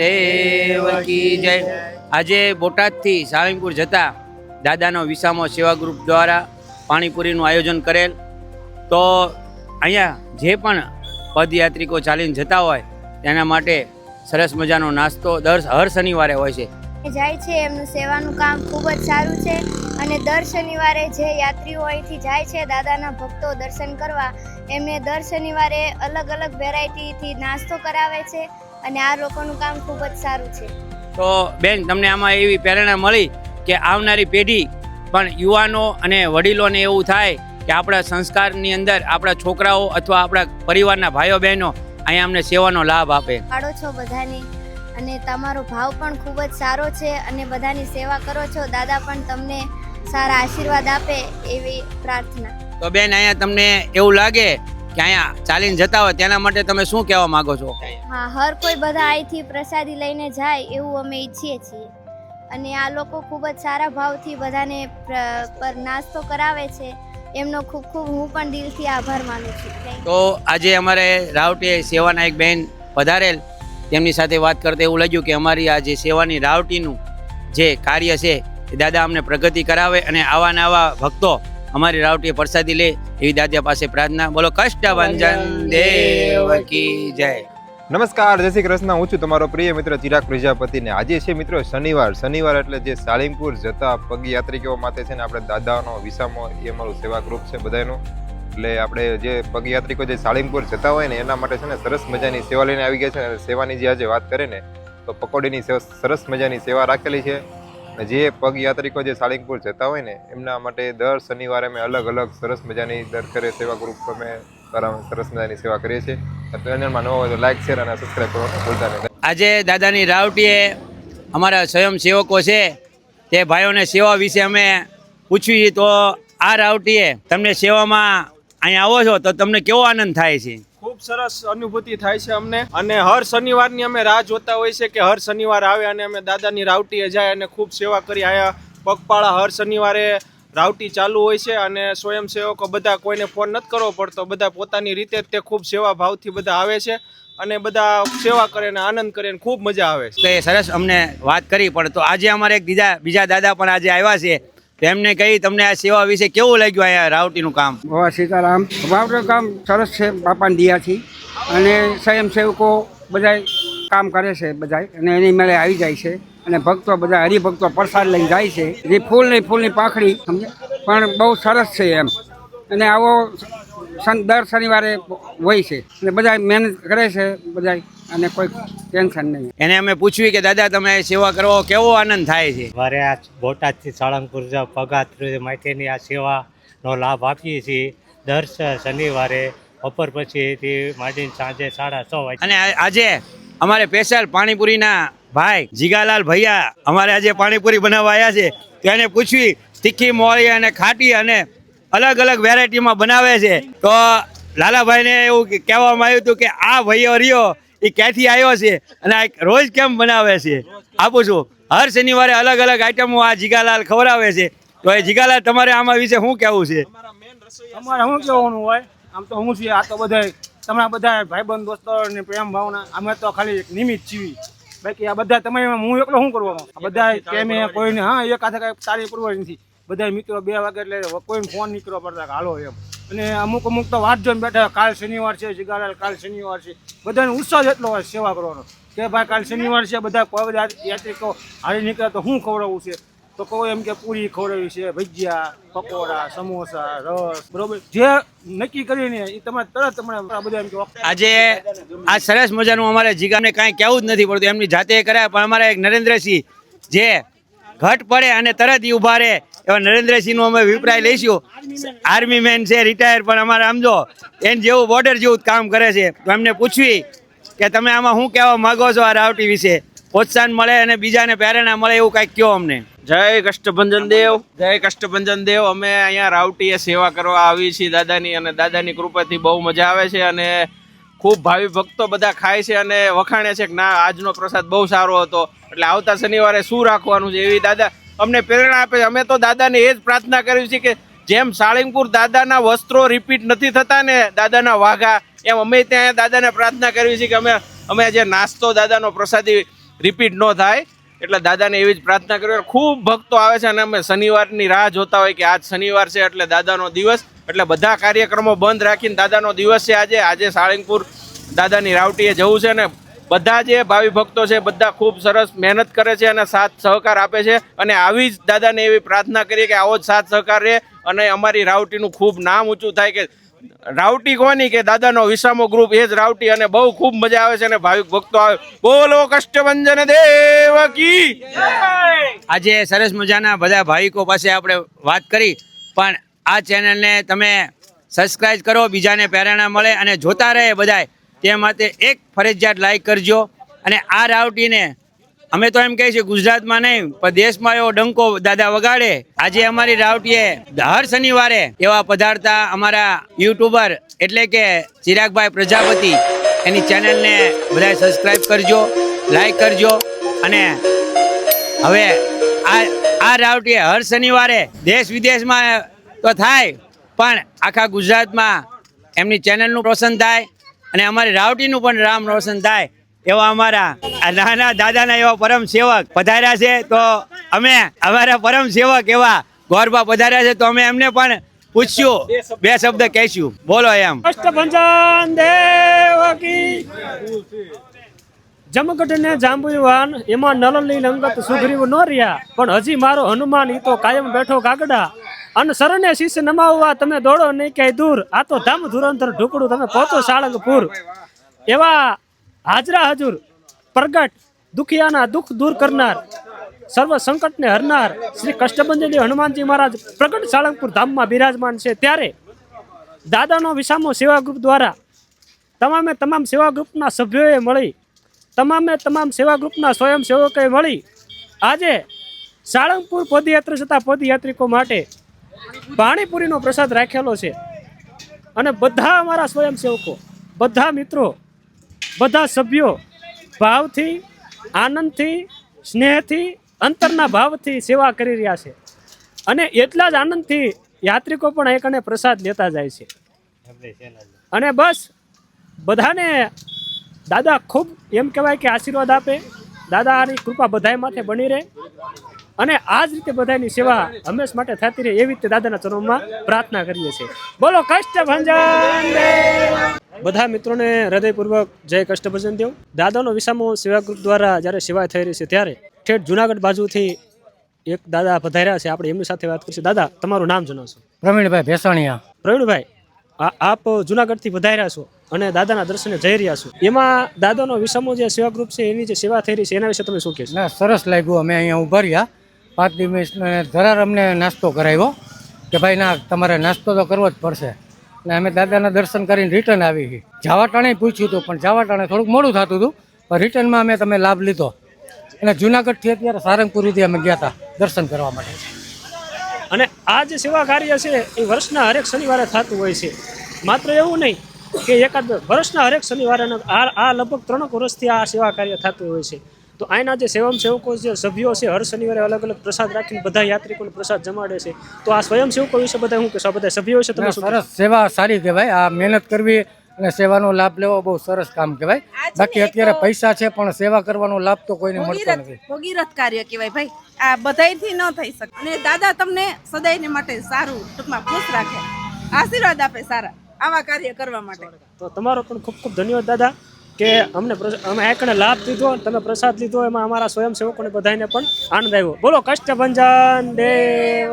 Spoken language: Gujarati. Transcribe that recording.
દેવ જય. આજે બોટાદથી સાળંગપુર જતા દાદાનો વિસામો સેવા ગ્રુપ દ્વારા પાણીપુરીનું આયોજન કરેલ. તો અહીંયા જે પણ પદયાત્રિકો ચાલીને જતા હોય, તેના માટે સરસ મજાનો નાસ્તો દર હર શનિવારે હોય છે. જાય છે, એમનું સેવાનું કામ ખૂબ જ સારું છે અને દર શનિવારે જે યાત્રીઓ અહીંથી જાય છે, દાદાના ભક્તો દર્શન કરવા, એમને દર શનિવારે અલગ અલગ વેરાયટીથી નાસ્તો કરાવે છે. અને આ લોકોનું કામ ખૂબ જ સારું છે. તો બેન તમને આમાં એવી પ્રેરણા મળી કે આવનારી પેઢી પણ યુવાનો અને વડીલોને એવું થાય કે આપણા સંસ્કારની અંદર આપણા છોકરાઓ અથવા આપણા પરિવારના ભાઈઓ બહેનો અહીંયા અમને સેવાનો લાભ આપે. પાડો છો બધાની અને તમારો ભાવ પણ ખૂબ જ સારો છે અને બધાની સેવા કરો છો. દાદા પણ તમને સારા આશીર્વાદ આપે એવી પ્રાર્થના. તો બેન અહીંયા તમને એવું લાગે કે અહીંયા ચાલીને જતા હોય તેના માટે તમે શું કહેવા માંગો છો? હા હર કોઈ બધા અહીંથી પ્રસાદી લઈને જાય એવું અમે ઈચ્છીએ છીએ. અને આ લોકો ખૂબ જ સારા ભાવથી બધાને પર નાસ્તો કરાવે છે. એમનો ખૂબ ખૂબ હું પણ દિલથી આભાર માનું છું. તો આજે અમારે રાવટી સેવાના એક બેન પધારેલ તેમની સાથે વાત કરતા એવું લાગ્યું કે અમારી આ જે સેવાની રાવટીનું જે કાર્ય છે એ દાદા અમને પ્રગતિ કરાવે અને આવા ને આવા ભક્તો અમારી રાવટીએ પ્રસાદી લે એવી દાદા પાસે પ્રાર્થના. બોલો કષ્ટભંજન દેવ કી જય. નમસ્કાર જય શ્રી કૃષ્ણ. હું છું તમારો પ્રિય મિત્ર ચિરાગ પ્રજાપતિને. આજે છે મિત્રો શનિવાર. શનિવાર એટલે જે સાળીમપુર જતા પગયાત્રિકો માટે છે ને આપણે દાદાનો વિસામો એ અમારું સેવા ગ્રુપ છે બધાનું એટલે આપણે જે પગયાત્રિકો જે સાળીમપુર જતા હોય ને એના માટે છે ને સરસ મજાની સેવા લઈને આવી ગયા છે અને સેવાની જે આજે વાત કરે ને તો પકોડીની સેવા સરસ મજાની સેવા રાખેલી છે. જે પગયાત્રિકો જે સાળીમપુર જતા હોય ને, એમના માટે દર શનિવારે અમે અલગ અલગ સરસ મજાની દર કરે સેવા ગ્રુપ અમે સરસ મજાની સેવા કરીએ છીએ. ચેનલમાં નવો હોય તો લાઇક શેર અને સબસ્ક્રાઈબ કરવાનું ભૂલતા નહીં. આજે દાદાની રાવટીએ અમારા સ્વયંસેવકો છે, તે ભાઈઓને સેવા વિશે અમે પૂછ્યું તો આ રાવટીએ તમને સેવામાં અહીંયા આવો છો તો તમને કેવો આનંદ થાય છે? ખૂબ સરસ અનુભૂતિ થાય છે અમને. અને હર શનિવારની અમે રાહ જોતા હોય છે કે હર શનિવાર આવે અને અમે દાદાની રાવટીએ જાય અને ખૂબ સેવા કરી આયા. પગપાળા હર શનિવારે રાવટી ચાલુ હોય છે અને સ્વયંસેવકો બધા કોઈને ફોન નથી કરવો પડતો. બધા પોતાની રીતે તે ખૂબ સેવા ભાવથી બધા આવે છે અને બધા સેવા કરે ને આનંદ કરે ખૂબ મજા આવે છે. સરસ અમને વાત કરી, પણ તો આજે અમારે એક બીજા બીજા દાદા પણ આજે આવ્યા છે. તો એમને કહી તમને આ સેવા વિશે કેવું લાગ્યું અહીંયા રાવટીનું કામ? બાબા સીતારામ. બાપનું કામ સરસ છે, બાપાની દિયાથી. અને સ્વયંસેવકો બધા કામ કરે છે બધા અને એની મેળે આવી જાય છે. અને ભક્તો બધા હરિભક્તો પ્રસાદ લઈને જાય છે. જે ફૂલની ફૂલની પાખડી સમજે પણ બહુ સરસ છે એમ. અને આવો દર શનિવારે હોય છે. અને બધા મહેનત કરે છે બધા અને કોઈ ટેન્શન નહીં. એને અમે પૂછ્યું કે દાદા તમે સેવા કરો કેવો આનંદ થાય છે? મારે આ બોટાદથી સાળંગપુર જ પગાત્રી માટેની આ સેવાનો લાભ આપીએ છીએ. દર શનિવારે બપોર પછીથી માંડીને સાંજે સાડા છ વાગે અને આજે અમારે સ્પેશિયલ પાણીપુરીના ભાઈ જીગાલાલ ભૈયા અમારે આજે પાણીપુરી બનાવવા આવ્યા છે. તેને પૂછવી તીખી મોળી અને ખાટી અને અલગ અલગ વેરાયટીમાં બનાવે છે. તો લાલાભાઈને એવું કહેવામાં આવ્યું હતું કે આ ભાઈઓ રહ્યો એ ક્યાંથી આવ્યો છે? અને આ રોજ કેમ બનાવે છે? આપું છું. હર શનિવારે અલગ અલગ આઈટમો આ જીગાલાલ ખવડાવે છે. તો એ જીગાલાલ તમારે આમાં વિશે શું કહેવું છે? અમારે શું કહેવાનું હોય? આમ તો હું છીએ, આ તો બધા તમારા બધા ભાઈબંધ દોસ્તો ને પ્રેમ ભાવના, અમે તો ખાલી એક નિમિત્ત જીવી બાકી આ બધા તમે હું એકલો શું કરવાનો? આ બધા કેમે કોઈને, હા, એક હાથે કાંઈ તારી પૂર્વ નથી. બધા મિત્રો બે વાગે એટલે કોઈને ફોન નીકળવો પડતા હાલો એમ. અને અમુક અમુક તો વાત જોઈને બેઠા કાલ શનિવાર છે જીગાલાલ કાલ શનિવાર છે. બધાને ઉત્સાહ એટલો હોય સેવા કરવાનો. કે ભાઈ, કાલ શનિવાર છે, બધા કોઈ યાત્રિકો હારી નીકળે તો શું ખવડાવવું છે? તો કોઈ એમ કે પૂરી ખવડાવી છે, ભજીયા, પકોડા, સમોસા, રસ, બરોબર? જે નક્કી કરીને એ તમે તરત તમને બધા એમ કે આજે આ સરસ મજાનું અમારે જીગાને કાંઈ કહેવું જ નથી પડતું. એમની જાતે કર્યા પણ અમારે એક નરેન્દ્રસિંહ જે ઘટ પડે અને તરત ઈ ઊભા રહે. એવા નરેન્દ્રસિંહનું અમે અભિપ્રાય લઈશું. આર્મી મેન છે રિટાયર પણ અમારે સમજો એને જેવું બોર્ડર જેવું કામ કરે છે. તો એમને પૂછવી કે તમે આમાં શું કહેવા માંગો છો આ રાવટી વિશે? પ્રોત્સાહન મળે અને બીજાને પ્રેરણા મળે એવું કાંઈક કહો અમને? જય કષ્ટભંજન દેવ. જય કષ્ટભંજન દેવ. અમે અહીંયા રાવટીએ સેવા કરવા આવી છીએ દાદાની અને દાદાની કૃપાથી બહુ મજા આવે છે અને ખૂબ ભાવિ ભક્તો બધા ખાય છે અને વખાણે છે કે ના, આજનો પ્રસાદ બહુ સારો હતો. એટલે આવતા શનિવારે શું રાખવાનું છે એવી દાદા અમને પ્રેરણા આપે છે. અમે તો દાદાને એ જ પ્રાર્થના કરી છે કે જેમ સાળીમપુર દાદાના વસ્ત્રો રિપીટ નથી થતા ને દાદાના વાઘા, એમ અમે ત્યાં દાદાને પ્રાર્થના કરવી છે કે અમે અમે જે નાસ્તો દાદાનો પ્રસાદી રિપીટ ન થાય. એટલે દાદાને એવી જ પ્રાર્થના કરી ખૂબ ભક્તો આવે છે અને અમે શનિવારની રાહ જોતા હોય કે આજ શનિવાર છે એટલે દાદાનો દિવસ એટલે બધા કાર્યક્રમો બંધ રાખીને દાદાનો દિવસ છે આજે. આજે સાળંગપુર દાદાની રાવટીએ જવું છે ને બધા જે ભાવિ ભક્તો છે, બધા ખૂબ સરસ મહેનત કરે છે અને સાથ સહકાર આપે છે. અને આવી જ દાદાને એવી પ્રાર્થના કરીએ કે આવો જ સાથ સહકાર રહે અને અમારી રાવટીનું ખૂબ નામ ઊંચું થાય કે રાવટી કોની કે દાદાનો વિસામો ગ્રુપ, એ જ રાવટી અને બહુ ખૂબ મજા આવે છે અને ભાવિક ભક્તો આવે. બોલો કષ્ટભંજન દેવ કી. આજે સરસ મજાના બધા ભાવિકો પાસે આપણે વાત કરી, પણ આ ચેનલને તમે સબસ્ક્રાઇબ કરો, બીજાને પ્રેરણા મળે અને જોતા રહે બધાય. તે માટે એક ફરજિયાત લાઈક કરજો અને આ રાવટીને અમે તો એમ કહીએ છીએ ગુજરાતમાં નહીં, પણ દેશમાં એવો ડંકો દાદા વગાડે. આજે અમારી રાવટીએ હર શનિવારે એવા પધારતા અમારા યુટ્યુબર એટલે કે ચિરાગભાઈ પ્રજાપતિ. એની ચેનલને બધાય સબસ્ક્રાઈબ કરજો લાઈક કરજો અને હવે આ આ રાવટીએ હર શનિવારે દેશ વિદેશમાં તો થાય, પણ આખા ગુજરાતમાં એમની ચેનલનું રોશન થાય અને અમારી રાવટીનું પણ રામ રોશન થાય એવા અમારા નાના દાદાના એવા પરમ સેવક પધાર્યા છે. તો અમે અમારા પરમ સેવક એવા ગોરબા પધાર્યા છે. તો અમે એમને પણ પૂછ્યું, બે શબ્દ કહીશું. બોલો એમ. જમગઢ ને જાંબુવાન, એમાં નલની લંગત સુગ્રીવ ન રહ્યા. પણ હજી મારો હનુમાન ઈ તો કાયમ બેઠો કાગડા. અને શરણે શિષ્ય નમાવવા તમે દોડો નહીં ક્યાંય દૂર. આ તો ધામ ધુરંધર ઢુકડું. તમે પહોંચો સાળંગપુર એવા હાજરા હજુર પ્રગટ દુખિયાના દુઃખ દૂર કરનાર, સર્વ સંકટને હરનાર શ્રી કષ્ટભંજનજી હનુમાનજી મહારાજ પ્રગટ સાળંગપુર ધામમાં બિરાજમાન છે. ત્યારે દાદાનો વિસામો સેવા ગ્રુપ દ્વારા તમામે તમામ સેવા ગ્રુપના સભ્યોએ મળી, તમામે તમામ સેવા ગ્રુપના સ્વયંસેવકોએ મળી આજે સાળંગપુર પદયાત્રા જતા પદયાત્રિકો માટે પાણીપુરીનો પ્રસાદ રાખેલો છે. અને બધા અમારા સ્વયંસેવકો, બધા મિત્રો, બધા સભ્યો ભાવથી, આનંદથી, સ્નેહથી, અંતરના ભાવથી સેવા કરી રહ્યા છે. અને એટલા જ આનંદથી યાત્રિકો પણ એક અને પ્રસાદ લેતા જાય છે. અને બસ, બધાને દાદા ખૂબ એમ કહેવાય કે આશીર્વાદ આપે. દાદાની કૃપા બધાય માથે બની રહે. અને આ જ રીતે બધાની સેવા હંમેશ માટે થતી રહે એવી રીતે દાદાના ચરણોમાં પ્રાર્થના કરીએ છીએ. બોલો કષ્ટ ભંજન બધા મિત્રોને હૃદયપૂર્વક જય કષ્ટભજન દેવ. દાદાનો વિસામો સેવા ગ્રુપ દ્વારા જ્યારે સેવા થઈ રહી છે ત્યારે ઠેઠ જુનાગઢ બાજુથી એક દાદા પધાર્યા છે. આપણે એમની સાથે વાત કરીશું. દાદા તમારું નામ જણાવશો. પ્રવીણભાઈ ભેસાણીયા. પ્રવીણભાઈ આ- આપ જુનાગઢથી વધાર્યા છો અને દાદાના દર્શને જઈ રહ્યા છો. એમાં દાદાનો વિષમો જે સેવા ગ્રુપ છે એની જે સેવા થઈ રહી છે એના વિશે તમે શું કહેશો? સરસ લાગ્યું. અમે અહીંયા ઊભા રહ્યા. પાંચ દિવસ ધરાર અમને નાસ્તો કરાવ્યો કે ભાઈ, ના, તમારે નાસ્તો તો કરવો જ પડશે. અને અમે દાદાના દર્શન કરીને રિટર્ન આવી ગઈ જાવાટાણે પૂછ્યું હતું પણ જાવાટાણે થોડુંક મોડું થતું હતું પણ રિટર્નમાં અમે તમે લાભ લીધો. અને જુનાગઢથી અત્યારે સારંગપુરથી અમે ગયા હતા દર્શન કરવા માટે. અને આ જે સેવા કાર્ય છે, એ વર્ષના હરેક શનિવારે થતું હોય છે. માત્ર એવું નહીં કે એકાદ વર્ષના હરેક શનિવારે આ લગભગ ત્રણેક વર્ષથી આ સેવા કાર્ય થતું હોય છે. તો અહીંના જે સ્વયંસેવકો જે સભ્યો છે હર શનિવારે અલગ અલગ પ્રસાદ રાખીને બધા યાત્રિકોને પ્રસાદ જમાડે છે. તો આ સ્વયંસેવકો વિશે બધા હું કહેશો? બધા સભ્યો છે તમે? સરસ સેવા સારી કહેવાય. આ મહેનત કરવી અને સેવાનો લાભ લેવો બહુ સરસ કામ કહેવાય. બાકી અત્યારે પૈસા છે પણ સેવા કરવાનો લાભ તો કોઈને મળતો ભગીરથ નથી. ભગીરથ કાર્ય કહેવાય ભાઈ. આ બધાયથી ન થઈ શકે. અને દાદા તમને સદાયને માટે સારું ટૂંકમાં ખુશ રાખે. આશીર્વાદ આપે સારા. આવા કાર્ય કરવા માટે. તો તમારો પણ ખૂબ ખૂબ ધન્યવાદ દાદા. કે અમને અમે એકને લાભ દીધો, તમે પ્રસાદ લીધો, એમાં અમારા સ્વયંસેવકોને બધાને પણ આનંદ આવ્યો. બોલો, કષ્ટભંજન દેવ.